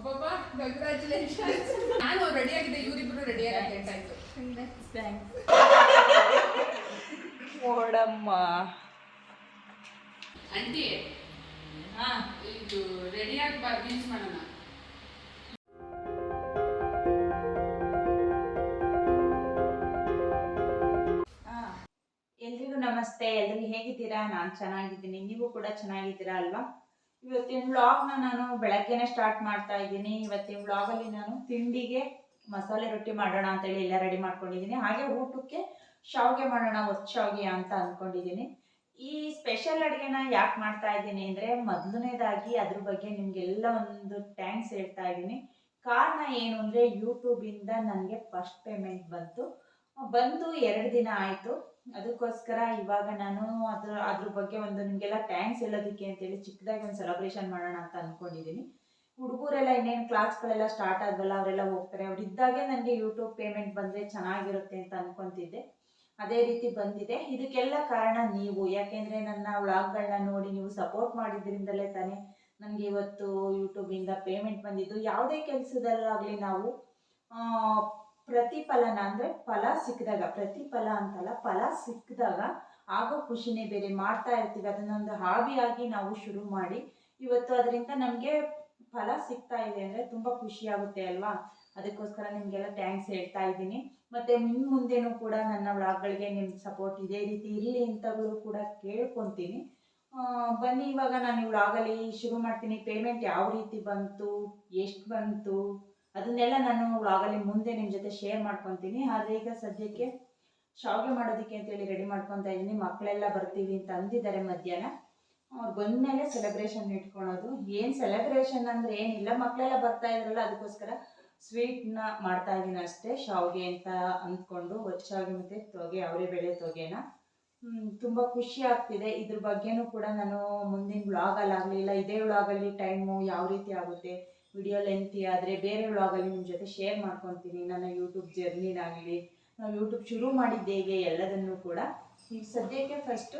ಅಬ್ಬಬ್ಬ ಕಂಗ್ರ್ಯಾಚುಲೇಷನ್ಸ್ ನಾನು ರೆಡಿ ಆಗಿದ್ದೆ ಇವರಿಬ್ರು ರೆಡಿ ಆಗಿ ಆಯ್ತು. ಓಡಮ್ಮ. ಆಂಟಿ ಹಾ. ಇದು ರೆಡಿ ಆಗಿ ಬಾ ಬೀನ್ಸ್ ಮಾಡೋಣ. ಎಲ್ರಿಗೂ ನಮಸ್ತೆ. ಎಲ್ರಿಗೂ ಹೇಗಿದ್ದೀರಾ? ನಾನು ಚೆನ್ನಾಗಿದ್ದೀನಿ. ನೀವು ಕೂಡ ಚೆನ್ನಾಗಿದ್ದೀರಾ ಅಲ್ವಾ? ಇವತ್ತಿನ ನ ನಾನು ಬೆಳಗ್ಗೆನೆ ಸ್ಟಾರ್ಟ್ ಮಾಡ್ತಾ ಇದ್ದೀನಿ. ಇವತ್ತಿನ ವ್ಲಾಗಲ್ಲಿ ನಾನು ತಿಂಡಿಗೆ ಮಸಾಲೆ ರೊಟ್ಟಿ ಮಾಡೋಣ ಅಂತೇಳಿ ಎಲ್ಲ ರೆಡಿ ಮಾಡ್ಕೊಂಡಿದ್ದೀನಿ. ಹಾಗೆ ಊಟಕ್ಕೆ ಶಾವಿಗೆ ಮಾಡೋಣ ಒತ್ತು ಶಾವಿಗೆ ಅಂತ ಅಂದ್ಕೊಂಡಿದ್ದೀನಿ ಈ ಸ್ಪೆಷಲ್ ಅಡುಗೆನ ಯಾಕೆ ಮಾಡ್ತಾ ಇದ್ದೀನಿ ಅಂದರೆ ಮೊದಲನೇದಾಗಿ ಅದ್ರ ಬಗ್ಗೆ ನಿಮಗೆಲ್ಲ ಒಂದು ಥ್ಯಾಂಕ್ಸ್ ಹೇಳ್ತಾ ಇದ್ದೀನಿ. ಕಾರಣ ಏನು ಅಂದರೆ ಯೂಟ್ಯೂಬಿಂದ ನನಗೆ ಫಸ್ಟ್ ಪೇಮೆಂಟ್ ಬಂತು. ಬಂದು ಎರಡು ದಿನ ಆಯಿತು. ಅದಕ್ಕೋಸ್ಕರ ಇವಾಗ ನಾನು ಅದ್ರ ಅದ್ರ ಬಗ್ಗೆ ಒಂದು ನಿಮಗೆಲ್ಲ ಥ್ಯಾಂಕ್ಸ್ ಹೇಳೋದಕ್ಕೆ ಅಂತೇಳಿ ಚಿಕ್ಕದಾಗಿ ಒಂದು ಸೆಲೆಬ್ರೇಷನ್ ಮಾಡೋಣ ಅಂತ ಅಂದ್ಕೊಂಡಿದ್ದೀನಿ ಹುಡುಗರೆಲ್ಲ ಇನ್ನೇನು ಕ್ಲಾಸ್ಗಳೆಲ್ಲ ಸ್ಟಾರ್ಟ್ ಆದ್ವಲ್ಲ, ಅವರೆಲ್ಲ ಹೋಗ್ತಾರೆ. ಅವ್ರು ಇದ್ದಾಗೆ ನನಗೆ ಯೂಟ್ಯೂಬ್ ಪೇಮೆಂಟ್ ಬಂದರೆ ಚೆನ್ನಾಗಿರುತ್ತೆ ಅಂತ ಅಂದ್ಕೊತಿದ್ದೆ ಅದೇ ರೀತಿ ಬಂದಿದೆ. ಇದಕ್ಕೆಲ್ಲ ಕಾರಣ ನೀವು. ಯಾಕೆಂದರೆ ನನ್ನ ವ್ಲಾಗ್ಗಳನ್ನ ನೋಡಿ ನೀವು ಸಪೋರ್ಟ್ ಮಾಡಿದ್ರಿಂದಲೇ ತಾನೇ ನನಗೆ ಇವತ್ತು ಯೂಟ್ಯೂಬಿಂದ ಪೇಮೆಂಟ್ ಬಂದಿದ್ದು. ಯಾವುದೇ ಕೆಲಸದಲ್ಲಾಗಲಿ ನಾವು ಪ್ರತಿಫಲನ ಅಂದರೆ ಫಲ ಸಿಕ್ಕಿದಾಗ, ಪ್ರತಿಫಲ ಅಂತಲ್ಲ, ಫಲ ಸಿಕ್ಕಿದಾಗ ಆಗೋ ಖುಷಿನೇ ಬೇರೆ ಮಾಡ್ತಾ ಇರ್ತೀವಿ. ಅದನ್ನೊಂದು ಹಾಬಿಯಾಗಿ ನಾವು ಶುರು ಮಾಡಿ, ಇವತ್ತು ಅದರಿಂದ ನಮಗೆ ಫಲ ಸಿಗ್ತಾ ಇದೆ ಅಂದರೆ ತುಂಬ ಖುಷಿ ಆಗುತ್ತೆ ಅಲ್ವಾ? ಅದಕ್ಕೋಸ್ಕರ ನಿಮಗೆಲ್ಲ ಥ್ಯಾಂಕ್ಸ್ ಹೇಳ್ತಾ ಇದ್ದೀನಿ. ಮತ್ತು ನಿಮ್ಮ ಮುಂದೆನೂ ಕೂಡ ನನ್ನ ವ್ಲಾಗ್ಗಳಿಗೆ ನಿಮ್ಮ ಸಪೋರ್ಟ್ ಇದೇ ರೀತಿ ಇರಲಿ ಅಂತಗಳು ಕೂಡ ಕೇಳ್ಕೊತೀನಿ. ಬನ್ನಿ, ಇವಾಗ ನಾನು ಈ ವ್ಲಾಗಲ್ಲಿ ಶುರು ಮಾಡ್ತೀನಿ. ಪೇಮೆಂಟ್ ಯಾವ ರೀತಿ ಬಂತು, ಎಷ್ಟು ಬಂತು? ಅದನ್ನೆಲ್ಲ ನಾನು ವ್ಲಾಗಲ್ಲಿ ಮುಂದೆ ನಿಮ್ಮ ಜೊತೆ ಶೇರ್ ಮಾಡ್ಕೊತೀನಿ. ಆದರೆ ಈಗ ಸದ್ಯಕ್ಕೆ ಶಾವಿಗೆ ಮಾಡೋದಕ್ಕೆ ಅಂತೇಳಿ ರೆಡಿ ಮಾಡ್ಕೊತಾ ಇದ್ದೀನಿ. ಮಕ್ಕಳೆಲ್ಲ ಬರ್ತೀವಿ ಅಂತ ಅಂದಿದ್ದಾರೆ ಮಧ್ಯಾಹ್ನ. ಅವ್ರು ಬಂದಮೇಲೆ ಸೆಲೆಬ್ರೇಷನ್ ಇಟ್ಕೊಳೋದು. ಏನು ಸೆಲೆಬ್ರೇಷನ್ ಅಂದರೆ ಏನಿಲ್ಲ. ಮಕ್ಕಳೆಲ್ಲ ಬರ್ತಾ ಇದ್ರಲ್ಲ, ಅದಕ್ಕೋಸ್ಕರ ಸ್ವೀಟ್ನ ಮಾಡ್ತಾ ಇದ್ದೀನಿ ಅಷ್ಟೇ. ಶಾವಿಗೆ ಅಂತ ಅಂದ್ಕೊಂಡು ಒಚ್ಚಾಗಿ ಮತ್ತು ತೊಗೆ, ಅವರೇ ಬೆಳೆ ತೊಗೆನ. ತುಂಬ ಖುಷಿ ಆಗ್ತಿದೆ. ಇದ್ರ ಬಗ್ಗೆನೂ ಕೂಡ ನಾನು ಮುಂದಿನ ವ್ಲಾಗಲ್ಲಾಗಲಿ ಇಲ್ಲ, ಇದೇ ವ್ಲಾಗಲ್ಲಿ ಟೈಮು ಯಾವ ರೀತಿ ಆಗುತ್ತೆ ವಿಡಿಯೋ ಲೆಂತಿ ಆದರೆ ಬೇರೆ ವ್ಲಾಗಲ್ಲಿ ನಿಮ್ಮ ಜೊತೆ ಶೇರ್ ಮಾಡ್ಕೊತೀನಿ. ನನ್ನ ಯೂಟ್ಯೂಬ್ ಜರ್ನಿನಾಗಲಿ ನಾವು ಯೂಟ್ಯೂಬ್ ಶುರು ಮಾಡಿದ್ದೆ ಹೇಗೆ ಎಲ್ಲದನ್ನು ಕೂಡ. ಈಗ ಸದ್ಯಕ್ಕೆ ಫಸ್ಟು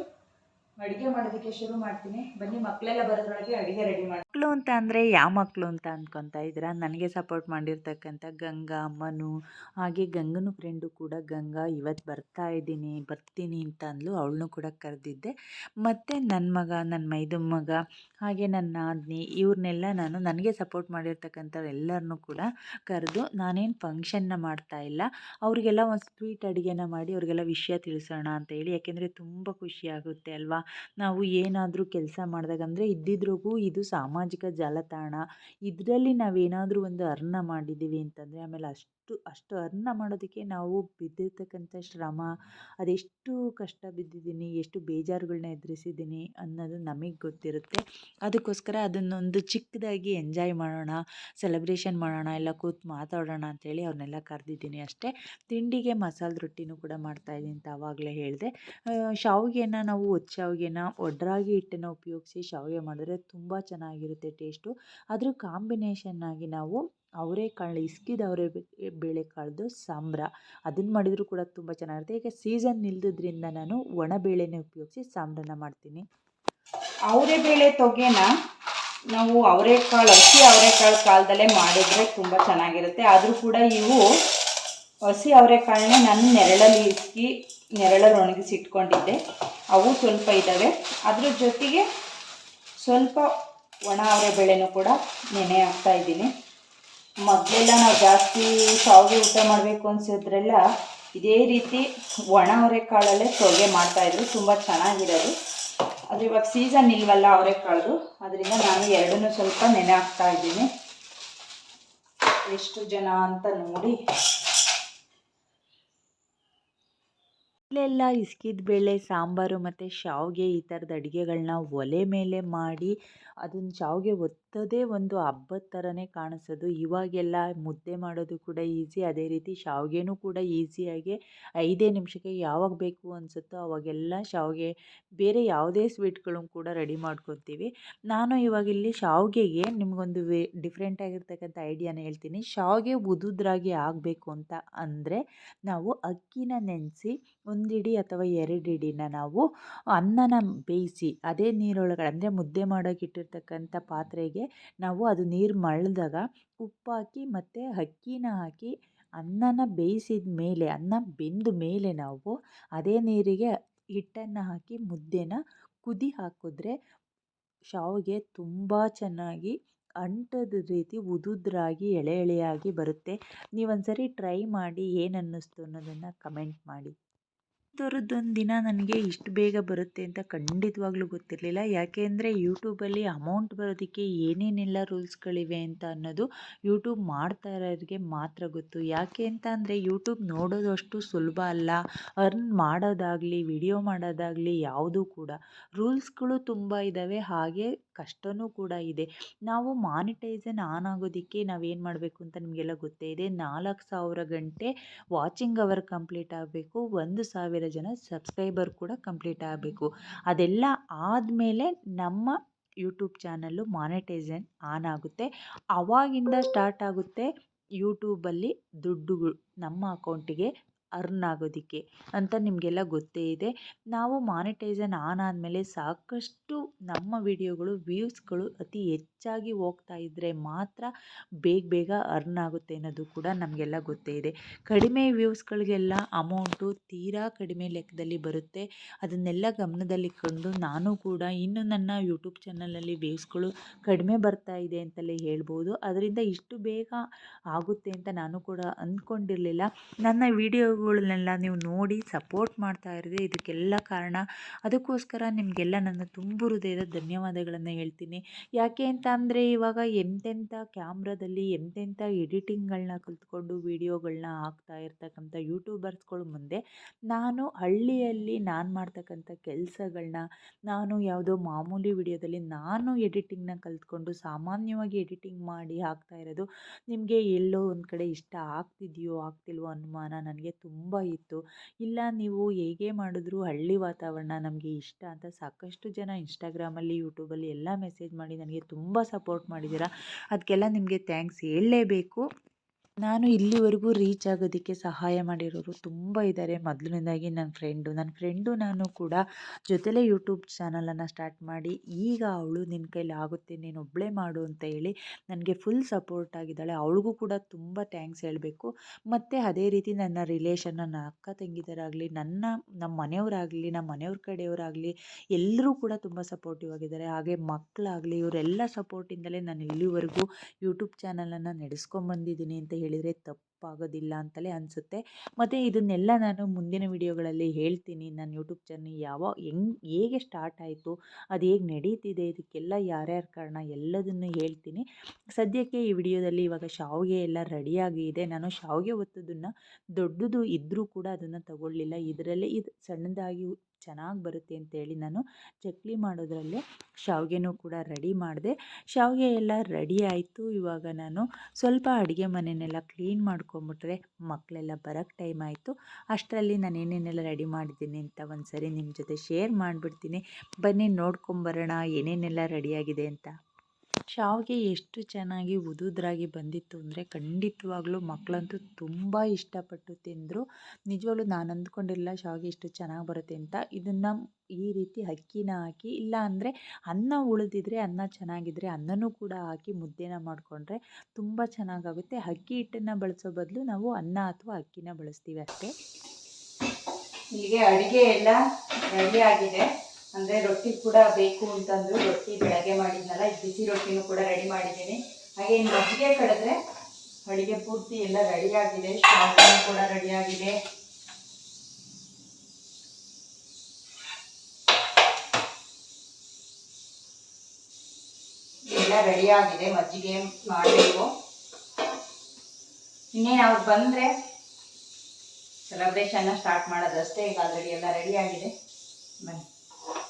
ಅಡುಗೆ ಮಾಡೋದಕ್ಕೆ ಶುರು ಮಾಡ್ತೀನಿ. ಬನ್ನಿ ಮಕ್ಕಳೆಲ್ಲ ಬರೋದ್ರೊಳಗೆ ಅಡುಗೆ ರೆಡಿ ಮಾಡಿ ಮಕ್ಕಳು ಅಂತ ಅಂದರೆ ಯಾವ ಮಕ್ಕಳು ಅಂತ ಅಂದ್ಕೊತಾ ಇದ್ದೀರಾ? ನನಗೆ ಸಪೋರ್ಟ್ ಮಾಡಿರ್ತಕ್ಕಂಥ ಗಂಗಾ, ಮನು, ಹಾಗೆ ಗಂಗನ ಫ್ರೆಂಡು ಕೂಡ ಗಂಗಾ ಇವತ್ತು ಬರ್ತಾ ಇದ್ದೀನಿ, ಬರ್ತೀನಿ ಅಂತ ಅಂದ್ಲು, ಅವಳನ್ನೂ ಕೂಡ ಕರೆದಿದ್ದೆ. ಮತ್ತು ನನ್ನ ಮಗ ನನ್ನ ಮೈದು ಮಗ, ಹಾಗೆ ನನ್ನ ನಾದಿನಿ ಇವ್ರನ್ನೆಲ್ಲ ನಾನು ನನಗೆ ಸಪೋರ್ಟ್ ಮಾಡಿರ್ತಕ್ಕಂಥ ಎಲ್ಲರನ್ನೂ ಕೂಡ ಕರೆದು ನಾನೇನು ಫಂಕ್ಷನ್ನ ಮಾಡ್ತಾ ಇಲ್ಲ. ಅವರಿಗೆಲ್ಲ ಒಂದು ಸ್ವೀಟ್ ಅಡುಗೆನ ಮಾಡಿ ಅವರಿಗೆಲ್ಲ ವಿಷಯ ತಿಳಿಸೋಣ ಅಂತ ಹೇಳಿ, ಯಾಕೆಂದರೆ ತುಂಬ ಖುಷಿ ಆಗುತ್ತೆ ಅಲ್ವಾ? ನಾವು ಏನಾದರೂ ಕೆಲಸ ಮಾಡಿದಾಗ ಅಂದರೆ ಇದ್ದಿದ್ರಿಗೂ ಇದು ಸಾಮಾಜಿಕ ಜಾಲತಾಣ, ಇದರಲ್ಲಿ ನಾವೇನಾದರೂ ಒಂದು ಅರ್ನ ಮಾಡಿದ್ದೀವಿ ಅಂತಂದರೆ, ಆಮೇಲೆ ಅಷ್ಟು ಅಷ್ಟು ಅರ್ನ ಮಾಡೋದಕ್ಕೆ ನಾವು ಬಿದ್ದಿರ್ತಕ್ಕಂಥ ಶ್ರಮ, ಅದೆಷ್ಟು ಕಷ್ಟ ಬಿದ್ದಿದ್ದೀನಿ, ಎಷ್ಟು ಬೇಜಾರುಗಳನ್ನ ಎದುರಿಸಿದ್ದೀನಿ ಅನ್ನೋದು ನಮಗೆ ಗೊತ್ತಿರುತ್ತೆ. ಅದಕ್ಕೋಸ್ಕರ ಅದನ್ನೊಂದು ಚಿಕ್ಕದಾಗಿ ಎಂಜಾಯ್ ಮಾಡೋಣ, ಸೆಲೆಬ್ರೇಷನ್ ಮಾಡೋಣ, ಎಲ್ಲ ಕೂತು ಮಾತಾಡೋಣ ಅಂಥೇಳಿ ಅವ್ರನ್ನೆಲ್ಲ ಕರೆದಿದ್ದೀನಿ ಅಷ್ಟೇ. ತಿಂಡಿಗೆ ಮಸಾಲೆ ರೊಟ್ಟಿನೂ ಕೂಡ ಮಾಡ್ತಾಯಿದ್ದೀನಿ ಅಂತ ಆವಾಗಲೇ ಹೇಳಿದೆ. ಶಾವಿಗೆನ ನಾವು ಒತ್ತು ಶಾವಿಗೆನ, ಒಡ್ರಾಗಿ ಹಿಟ್ಟನ್ನು ಉಪಯೋಗಿಸಿ ಶಾವಿಗೆ ಮಾಡಿದ್ರೆ ತುಂಬ ಚೆನ್ನಾಗಿರುತ್ತೆ. ಟೇಸ್ಟು ಅದ್ರ ಕಾಂಬಿನೇಷನ್ನಾಗಿ ನಾವು ಅವರೆಕಾಳು ಇಸ್ಕಿದ ಅವರೆ ಬೇಳೆಕಾಳ್ದು ಸಾಂಬ್ರ. ಅದನ್ನು ಮಾಡಿದರೂ ಕೂಡ ತುಂಬ ಚೆನ್ನಾಗಿರುತ್ತೆ. ಈಗ ಸೀಸನ್ ಇಲ್ದಿದ್ರಿಂದ ನಾನು ಒಣಬೇಳೆನೇ ಉಪಯೋಗಿಸಿ ಸಾಂಬ್ರನ್ನ ಮಾಡ್ತೀನಿ. ಅವರೆಬೇಳೆ ತೊಗೆನ ನಾವು ಅವರೆಕಾಳು ಹಸಿ ಅವರೆಕಾಳು ಕಾಲದಲ್ಲೇ ಮಾಡಿದರೆ ತುಂಬ ಚೆನ್ನಾಗಿರುತ್ತೆ. ಆದರೂ ಕೂಡ ಇವು ಹಸಿ ಅವರೆಕಾಳನ್ನೇ ನಾನು ನೆರಳಲ್ಲಿ ಇಸ್ಕಿ, ನೆರಳಲ್ಲಿ ಒಣಗಿಸಿ ಇಟ್ಕೊಂಡಿದ್ದೆ. ಅವು ಸ್ವಲ್ಪ ಇದ್ದಾವೆ ಅದ್ರ ಜೊತೆಗೆ ಸ್ವಲ್ಪ ಒಣ ಅವರೆ ಬೇಳೆನೂ ಕೂಡ ನೆನೆ ಹಾಕ್ತಾ ಇದ್ದೀನಿ. ಮೊದಲೆಲ್ಲ ನಾವು ಜಾಸ್ತಿ ಶಾವಿಗೆ ಊಟ ಮಾಡಬೇಕು ಅನಿಸಿದ್ರೆಲ್ಲ ಇದೇ ರೀತಿ ಒಣ ಅವರೆಕಾಳಲ್ಲೇ ತೊಗೆ ಮಾಡ್ತಾಯಿದ್ರು ತುಂಬ ಚೆನ್ನಾಗಿರೋದು. ಆದರೆ ಇವಾಗ ಸೀಸನ್ ಇಲ್ವಲ್ಲ ಅವರೆಕಾಳು ಅದರಿಂದ ನಾನು ಎರಡನ್ನೂ ಸ್ವಲ್ಪ ನೆನೆ ಹಾಕ್ತಾ ಇದ್ದೀನಿ. ಎಷ್ಟು ಜನ ಅಂತ ನೋಡಿ. ಇಲ್ಲೆಲ್ಲ ಇಸ್ಕಿದ ಬೇಳೆ ಸಾಂಬಾರು ಮತ್ತು ಶಾವಿಗೆ ಈ ಥರದ ಅಡುಗೆಗಳನ್ನ ಒಲೆ ಮೇಲೆ ಮಾಡಿ ಅದನ್ನು ಶಾವಿಗೆ ಒತ್ತೋದೇ ಒಂದು ಹಬ್ಬದ ಥರನೇ ಕಾಣಿಸೋದು. ಇವಾಗೆಲ್ಲ ಮುದ್ದೆ ಮಾಡೋದು ಕೂಡ ಈಸಿ ಅದೇ ರೀತಿ ಶಾವಿಗೆನೂ ಕೂಡ ಈಸಿಯಾಗಿ ಐದೇ ನಿಮಿಷಕ್ಕೆ ಯಾವಾಗ ಬೇಕು ಅನಿಸುತ್ತೋ ಅವಾಗೆಲ್ಲ ಶಾವಿಗೆ ಬೇರೆ ಯಾವುದೇ ಸ್ವೀಟ್ಗಳನ್ನು ಕೂಡ ರೆಡಿ ಮಾಡ್ಕೊತೀವಿ. ನಾನು ಇವಾಗ ಇಲ್ಲಿ ಶಾವಿಗೆಗೆ ನಿಮಗೊಂದು ವೇ ಡಿಫ್ರೆಂಟ್ ಆಗಿರ್ತಕ್ಕಂಥ ಐಡಿಯಾನ ಹೇಳ್ತೀನಿ. ಶಾವಿಗೆ ಉದುದ್ರಾಗಿ ಆಗಬೇಕು ಅಂತ ಅಂದರೆ ನಾವು ಅಕ್ಕಿನ ನೆನೆಸಿ ಒಂದಿಡಿ ಅಥವಾ ಎರಡು ಇಡಿನ ನಾವು ಅನ್ನನ ಬೇಯಿಸಿ, ಅದೇ ನೀರೊಳಗಡೆ, ಅಂದರೆ ಮುದ್ದೆ ಮಾಡೋಕೆ ಇಟ್ಟಿರ್ತಕ್ಕಂಥ ಪಾತ್ರೆಗೆ ಕುಕ್ಕರ್ಗೆ ನಾವು ಅದು ನೀರು ಮಳ್ದಾಗ ಉಪ್ಪಾಕಿ ಮತ್ತು ಅಕ್ಕಿನ ಹಾಕಿ ಅನ್ನನ ಬೇಯಿಸಿದ ಮೇಲೆ, ಅನ್ನ ಬೆಂದ ಮೇಲೆ ನಾವು ಅದೇ ನೀರಿಗೆ ಹಿಟ್ಟನ್ನು ಹಾಕಿ ಮುದ್ದೆನ ಕುದಿ ಹಾಕಿದ್ರೆ ಶಾವಿಗೆ ತುಂಬ ಚೆನ್ನಾಗಿ ಅಂಟದ ರೀತಿ ಉದುದ್ರಾಗಿ ಎಳೆ ಎಳೆಯಾಗಿ ಬರುತ್ತೆ. ನೀವು ಸರಿ ಟ್ರೈ ಮಾಡಿ ಏನು ಅನ್ನಿಸ್ತು ಅನ್ನೋದನ್ನು ಕಮೆಂಟ್ ಮಾಡಿ. ಥರದ್ದೊಂದು ದಿನ ನನಗೆ ಇಷ್ಟು ಬೇಗ ಬರುತ್ತೆ ಅಂತ ಖಂಡಿತವಾಗ್ಲೂ ಗೊತ್ತಿರಲಿಲ್ಲ. ಯಾಕೆ ಅಂದರೆ ಯೂಟ್ಯೂಬಲ್ಲಿ ಅಮೌಂಟ್ ಬರೋದಕ್ಕೆ ಏನೇನೆಲ್ಲ ರೂಲ್ಸ್ಗಳಿವೆ ಅಂತ ಅನ್ನೋದು ಯೂಟ್ಯೂಬ್ ಮಾಡ್ತಾ ಇರೋರಿಗೆ ಮಾತ್ರ ಗೊತ್ತು. ಯಾಕೆ ಅಂತ ಅಂದರೆ ಯೂಟ್ಯೂಬ್ ನೋಡೋದು ಅಷ್ಟು ಸುಲಭ ಅಲ್ಲ. ಅರ್ನ್ ಮಾಡೋದಾಗಲಿ ವಿಡಿಯೋ ಮಾಡೋದಾಗಲಿ ಯಾವುದೂ ಕೂಡ. ರೂಲ್ಸ್ಗಳು ತುಂಬ ಇದ್ದಾವೆ ಹಾಗೆ ಕಷ್ಟವೂ ಕೂಡ ಇದೆ. ನಾವು ಮಾನಿಟೈಸನ್ ಆನ್ ಆಗೋದಕ್ಕೆ ನಾವೇನು ಮಾಡಬೇಕು ಅಂತ ನಿಮಗೆಲ್ಲ ಗೊತ್ತೇ ಇದೆ. ನಾಲ್ಕು ಸಾವಿರ ಗಂಟೆ ವಾಚಿಂಗ್ ಅವರ್ ಕಂಪ್ಲೀಟ್ ಆಗಬೇಕು. ಒಂದು ಸಾವಿರ ಜನ ಸಬ್ಸ್ಕ್ರೈಬರ್ ಕೂಡ ಕಂಪ್ಲೀಟ್ ಆಗಬೇಕು. ಅದೆಲ್ಲ ಆದಮೇಲೆ ನಮ್ಮ ಯೂಟ್ಯೂಬ್ ಚಾನಲ್ಲು ಮಾನಿಟೈಸನ್ ಆನ್ ಆಗುತ್ತೆ. ಆವಾಗಿಂದ ಸ್ಟಾರ್ಟ್ ಆಗುತ್ತೆ ಯೂಟ್ಯೂಬಲ್ಲಿ ದುಡ್ಡುಗಳು ನಮ್ಮ ಅಕೌಂಟಿಗೆ ಅರ್ನ್ ಆಗೋದಕ್ಕೆ ಅಂತ ನಿಮಗೆಲ್ಲ ಗೊತ್ತೇ ಇದೆ. ನಾವು ಮಾನಿಟೈಸನ್ ಆನ್ ಆದಮೇಲೆ ಸಾಕಷ್ಟು ನಮ್ಮ ವಿಡಿಯೋಗಳು, ವ್ಯೂಸ್ಗಳು ಅತಿ ಹೆಚ್ಚಾಗಿ ಹೋಗ್ತಾ ಇದ್ದರೆ ಮಾತ್ರ ಬೇಗ ಬೇಗ ಅರ್ನ್ ಆಗುತ್ತೆ ಅನ್ನೋದು ಕೂಡ ನಮಗೆಲ್ಲ ಗೊತ್ತೇ ಇದೆ. ಕಡಿಮೆ ವ್ಯೂಸ್ಗಳಿಗೆಲ್ಲ ಅಮೌಂಟು ತೀರಾ ಕಡಿಮೆ ಲೆಕ್ಕದಲ್ಲಿ ಬರುತ್ತೆ. ಅದನ್ನೆಲ್ಲ ಗಮನದಲ್ಲಿಟ್ಕೊಂಡು ನಾನು ಕೂಡ ಇನ್ನು ನನ್ನ ಯೂಟ್ಯೂಬ್ ಚಾನಲಲ್ಲಿ ವ್ಯೂಸ್ಗಳು ಕಡಿಮೆ ಬರ್ತಾ ಇದೆ ಅಂತಲೇ ಹೇಳ್ಬೋದು. ಅದರಿಂದ ಇಷ್ಟು ಬೇಗ ಆಗುತ್ತೆ ಅಂತ ನಾನು ಕೂಡ ಅಂದ್ಕೊಂಡಿರಲಿಲ್ಲ ನನ್ನ ವಿಡಿಯೋಗಳನ್ನೆಲ್ಲ ನೀವು ನೋಡಿ ಸಪೋರ್ಟ್ ಮಾಡ್ತಾ ಇರೋದೇ ಇದಕ್ಕೆಲ್ಲ ಕಾರಣ. ಅದಕ್ಕೋಸ್ಕರ ನಿಮಗೆಲ್ಲ ನನ್ನ ತುಂಬು ಹೃದಯದ ಧನ್ಯವಾದಗಳನ್ನು ಹೇಳ್ತೀನಿ. ಯಾಕೆ ಅಂತ ಅಂದರೆ ಇವಾಗ ಎಂತೆಂಥ ಕ್ಯಾಮ್ರಾದಲ್ಲಿ ಎಂತೆಂಥ ಎಡಿಟಿಂಗ್ಗಳನ್ನ ಕಲಿತ್ಕೊಂಡು ವೀಡಿಯೋಗಳನ್ನ ಹಾಕ್ತಾ ಇರ್ತಕ್ಕಂಥ ಯೂಟ್ಯೂಬರ್ಸ್ಗಳ ಮುಂದೆ ನಾನು ಹಳ್ಳಿಯಲ್ಲಿ ನಾನು ಮಾಡ್ತಕ್ಕಂಥ ಕೆಲಸಗಳನ್ನ ನಾನು ಯಾವುದೋ ಮಾಮೂಲಿ ವಿಡಿಯೋದಲ್ಲಿ ನಾನು ಎಡಿಟಿಂಗ್ನ ಕಲಿತ್ಕೊಂಡು ಸಾಮಾನ್ಯವಾಗಿ ಎಡಿಟಿಂಗ್ ಮಾಡಿ ಹಾಕ್ತಾ ಇರೋದು ನಿಮಗೆ ಎಲ್ಲೋ ಒಂದು ಕಡೆ ಇಷ್ಟ ಆಗ್ತಿದೆಯೋ ಆಗ್ತಿಲ್ವೋ ಅನುಮಾನ ನನಗೆ ತುಂಬ ಇತ್ತು. ಇಲ್ಲ ನೀವು ಹೇಗೆ ಮಾಡಿದ್ರು ಹಳ್ಳಿ ವಾತಾವರಣ ನಮಗೆ ಇಷ್ಟ ಅಂತ ಸಾಕಷ್ಟು ಜನ ಇನ್ಸ್ಟಾಗ್ರಾಮಲ್ಲಿ ಯೂಟ್ಯೂಬಲ್ಲಿ ಎಲ್ಲ ಮೆಸೇಜ್ ಮಾಡಿ ನನಗೆ ತುಂಬ ಸಪೋರ್ಟ್ ಮಾಡಿದ್ದೀರಾ. ಅದಕ್ಕೆಲ್ಲ ನಿಮಗೆ ಥ್ಯಾಂಕ್ಸ್ ಹೇಳಲೇಬೇಕು. ನಾನು ಇಲ್ಲಿವರೆಗೂ ರೀಚ್ ಆಗೋದಕ್ಕೆ ಸಹಾಯ ಮಾಡಿರೋರು ತುಂಬ ಇದ್ದಾರೆ ಮೊದಲನೇದಾಗಿ ನನ್ನ ಫ್ರೆಂಡು. ನನ್ನ ಫ್ರೆಂಡು ನಾನು ಕೂಡ ಜೊತೆಲೇ ಯೂಟ್ಯೂಬ್ ಚಾನಲನ್ನು ಸ್ಟಾರ್ಟ್ ಮಾಡಿ, ಈಗ ಅವಳು ನಿನ್ನ ಕೈಲಿ ಆಗುತ್ತೆ, ನೀನು ಒಬ್ಬಳೇ ಮಾಡು ಅಂತ ಹೇಳಿ ನನಗೆ ಫುಲ್ ಸಪೋರ್ಟ್ ಆಗಿದ್ದಾಳೆ. ಅವಳಿಗೂ ಕೂಡ ತುಂಬ ಥ್ಯಾಂಕ್ಸ್ ಹೇಳಬೇಕು. ಮತ್ತು ಅದೇ ರೀತಿ ನನ್ನ ರಿಲೇಷನ್ ನನ್ನ ಅಕ್ಕ ತಂಗಿದರಾಗಲಿ, ನನ್ನ, ನಮ್ಮ ಮನೆಯವರಾಗಲಿ, ನಮ್ಮ ಮನೆಯವ್ರ ಕಡೆಯವರಾಗಲಿ ಎಲ್ಲರೂ ಕೂಡ ತುಂಬ ಸಪೋರ್ಟಿವ್ ಆಗಿದ್ದಾರೆ. ಹಾಗೆ ಮಕ್ಕಳಾಗಲಿ ಇವರೆಲ್ಲ ಸಪೋರ್ಟಿಂದಲೇ ನಾನು ಇಲ್ಲಿವರೆಗೂ ಯೂಟ್ಯೂಬ್ ಚಾನಲನ್ನು ನಡೆಸ್ಕೊಂಬಂದಿದ್ದೀನಿ ಅಂತ ಹೇಳಿದರೆ ತಪ್ಪಾಗೋದಿಲ್ಲ ಅಂತಲೇ ಅನಿಸುತ್ತೆ. ಮತ್ತು ಇದನ್ನೆಲ್ಲ ನಾನು ಮುಂದಿನ ವಿಡಿಯೋಗಳಲ್ಲಿ ಹೇಳ್ತೀನಿ. ನನ್ನ ಯೂಟ್ಯೂಬ್ ಚಾನಲ್ ಯಾವ, ಹೆಂಗ್, ಹೇಗೆ ಸ್ಟಾರ್ಟ್ ಆಯಿತು, ಅದು ಹೇಗೆ ನಡೀತಿದೆ, ಇದಕ್ಕೆಲ್ಲ ಯಾರ್ಯಾರ ಕಾರಣ ಎಲ್ಲದನ್ನು ಹೇಳ್ತೀನಿ. ಸದ್ಯಕ್ಕೆ ಈ ವಿಡಿಯೋದಲ್ಲಿ ಇವಾಗ ಶಾವಿಗೆ ಎಲ್ಲ ರೆಡಿಯಾಗಿ ಇದೆ. ನಾನು ಶಾವಿಗೆ ಒತ್ತೋದನ್ನು ದೊಡ್ಡದು ಇದ್ದರೂ ಕೂಡ ಅದನ್ನು ತಗೊಳ್ಳಿಲ್ಲ. ಇದರಲ್ಲೇ ಇದು ಸಣ್ಣದಾಗಿ ಚೆನ್ನಾಗಿ ಬರುತ್ತೆ ಅಂತೇಳಿ ನಾನು ಚಕ್ಲಿ ಮಾಡೋದರಲ್ಲೇ ಶಾವಿಗೆನೂ ಕೂಡ ರೆಡಿ ಮಾಡಿದೆ. ಶಾವಿಗೆ ಎಲ್ಲ ರೆಡಿ ಆಯಿತು. ಇವಾಗ ನಾನು ಸ್ವಲ್ಪ ಅಡುಗೆ ಮನೆಯನ್ನೆಲ್ಲ ಕ್ಲೀನ್ ಮಾಡ್ಕೊಂಬಿಟ್ರೆ ಮಕ್ಕಳೆಲ್ಲ ಬರೋಕ್ಕೆ ಟೈಮ್ ಆಯಿತು. ಅಷ್ಟರಲ್ಲಿ ನಾನು ಏನೇನೆಲ್ಲ ರೆಡಿ ಮಾಡಿದ್ದೀನಿ ಅಂತ ಒಂದು ಸರಿ ನಿಮ್ಮ ಜೊತೆ ಶೇರ್ ಮಾಡಿಬಿಡ್ತೀನಿ. ಬನ್ನಿ ನೋಡ್ಕೊಂಬರೋಣ ಏನೇನೆಲ್ಲ ರೆಡಿಯಾಗಿದೆ ಅಂತ. ಶಾವಿಗೆ ಎಷ್ಟು ಚೆನ್ನಾಗಿ ಉದುದ್ರಾಗಿ ಬಂದಿತ್ತು ಅಂದರೆ ಖಂಡಿತವಾಗ್ಲೂ ಮಕ್ಕಳಂತೂ ತುಂಬ ಇಷ್ಟಪಟ್ಟು ತಿಂದರು. ನಿಜವಾಗ್ಲೂ ನಾನು ಅಂದ್ಕೊಂಡಿಲ್ಲ ಶಾವಿಗೆ ಇಷ್ಟು ಚೆನ್ನಾಗಿ ಬರುತ್ತೆ ಅಂತ. ಇದನ್ನು ಈ ರೀತಿ ಅಕ್ಕಿನ ಹಾಕಿ, ಇಲ್ಲ ಅಂದರೆ ಅನ್ನ ಉಳಿದಿದ್ರೆ ಅನ್ನ ಚೆನ್ನಾಗಿದ್ದರೆ ಅನ್ನನೂ ಕೂಡ ಹಾಕಿ ಮುದ್ದೆನ ಮಾಡಿಕೊಂಡ್ರೆ ತುಂಬ ಚೆನ್ನಾಗಾಗುತ್ತೆ. ಅಕ್ಕಿ ಹಿಟ್ಟನ್ನು ಬಳಸೋ ಬದಲು ನಾವು ಅನ್ನ ಅಥವಾ ಅಕ್ಕಿನ ಬಳಸ್ತೀವಿ ಅಷ್ಟೇ. ಇಲ್ಲಿಗೆ ಅಡುಗೆ ಎಲ್ಲ ರೆಡಿ ಆಗಿದೆ. ಅಂದರೆ ರೊಟ್ಟಿ ಕೂಡ ಬೇಕು ಅಂತಂದ್ರು ರೊಟ್ಟಿ ಬೆಳಗ್ಗೆ ಮಾಡಿದ್ನಲ್ಲ ಬಿಸಿ ರೊಟ್ಟಿನೂ ಕೂಡ ರೆಡಿ ಮಾಡಿದ್ದೀನಿ. ಹಾಗೆ ಇನ್ನು ಮಜ್ಜಿಗೆ ಕಡಿದ್ರೆ ಅಡುಗೆ ಪೂರ್ತಿ ಎಲ್ಲ ರೆಡಿ ಆಗಿದೆ ಶಾವಿಗೆ ಕೂಡ ರೆಡಿ ಆಗಿದೆ. ಎಲ್ಲ ಆಗಿದೆ, ಮಜ್ಜಿಗೆ ಮಾಡಬೇಕು. ಇನ್ನೇನು ಅವ್ರು ಬಂದರೆ ಸೆಲೆಬ್ರೇಷನ್ನ ಸ್ಟಾರ್ಟ್ ಮಾಡೋದಷ್ಟೇ ಈಗ ಆಲ್ರೆಡಿ ಎಲ್ಲ ರೆಡಿ ಆಗಿದೆ. ಬನ್ನಿ.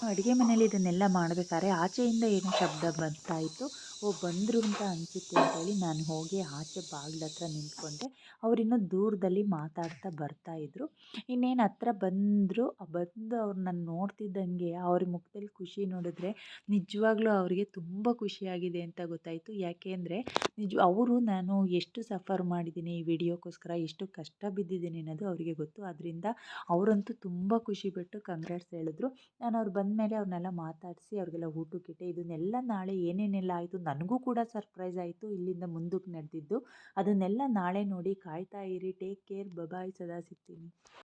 ಅಡುಗೆ ಮನೇಲಿ ಇದನ್ನೆಲ್ಲ ಮಾಡಬೇಕಾದ್ರೆ ಆಚೆಯಿಂದ ಏನೋ ಶಬ್ದ ಬರ್ತಾ ಇತ್ತು? ಓ, ಬಂದರು ಅಂತ ಅನಿಸುತ್ತೆ ಅಂತೇಳಿ ನಾನು ಹೋಗಿ ಆಚೆ ಬಾಗಿಲ ಹತ್ರ ನಿಂತ್ಕೊಂಡೆ. ಅವರಿನ್ನೂ ದೂರದಲ್ಲಿ ಮಾತಾಡ್ತಾ ಬರ್ತಾ ಇದ್ದರು ಇನ್ನೇನು ಹತ್ರ ಬಂದರು ಬಂದು ಅವ್ರು ನಾನು ನೋಡ್ತಿದ್ದಂಗೆ, ಅವ್ರ ಮುಖದಲ್ಲಿ ಖುಷಿ ನೋಡಿದ್ರೆ ನಿಜವಾಗ್ಲೂ ಅವರಿಗೆ ತುಂಬ ಖುಷಿಯಾಗಿದೆ ಅಂತ ಗೊತ್ತಾಯಿತು. ಯಾಕೆಂದರೆ ನಿಜ, ಅವರು ನಾನು ಎಷ್ಟು ಸಫರ್ ಮಾಡಿದ್ದೀನಿ ಈ ವಿಡಿಯೋಕ್ಕೋಸ್ಕರ ಎಷ್ಟು ಕಷ್ಟ ಬಿದ್ದಿದ್ದೀನಿ ಅನ್ನೋದು ಅವರಿಗೆ ಗೊತ್ತು. ಅದರಿಂದ ಅವರಂತೂ ತುಂಬ ಖುಷಿಪಟ್ಟು ಕಂಗ್ರಾಟ್ಸ್ ಹೇಳಿದ್ರು. ನಾನು ಅವ್ರು ಬಂದಮೇಲೆ ಅವ್ರನ್ನೆಲ್ಲ ಮಾತಾಡಿಸಿ, ಅವ್ರಿಗೆಲ್ಲ ಊಟಕ್ಕಿಟ್ಟೆ ಇದನ್ನೆಲ್ಲ ನಾಳೆ ಏನೇನೆಲ್ಲ ಆಯಿತು ನನಗೂ ಕೂಡ ಸರ್ಪ್ರೈಸ್ ಆಯಿತು ಇಲ್ಲಿಂದ ಮುಂದಕ್ಕೆ ನಡೆದಿದ್ದು. ಅದನ್ನೆಲ್ಲ ನಾಳೆ ನೋಡಿ ಕಾಯ್ತಾ ಇರಿ. ಟೇಕ್ ಕೇರ್ ಬಬಾಯ್ ಸದಾ ಸಿಗ್ತೀನಿ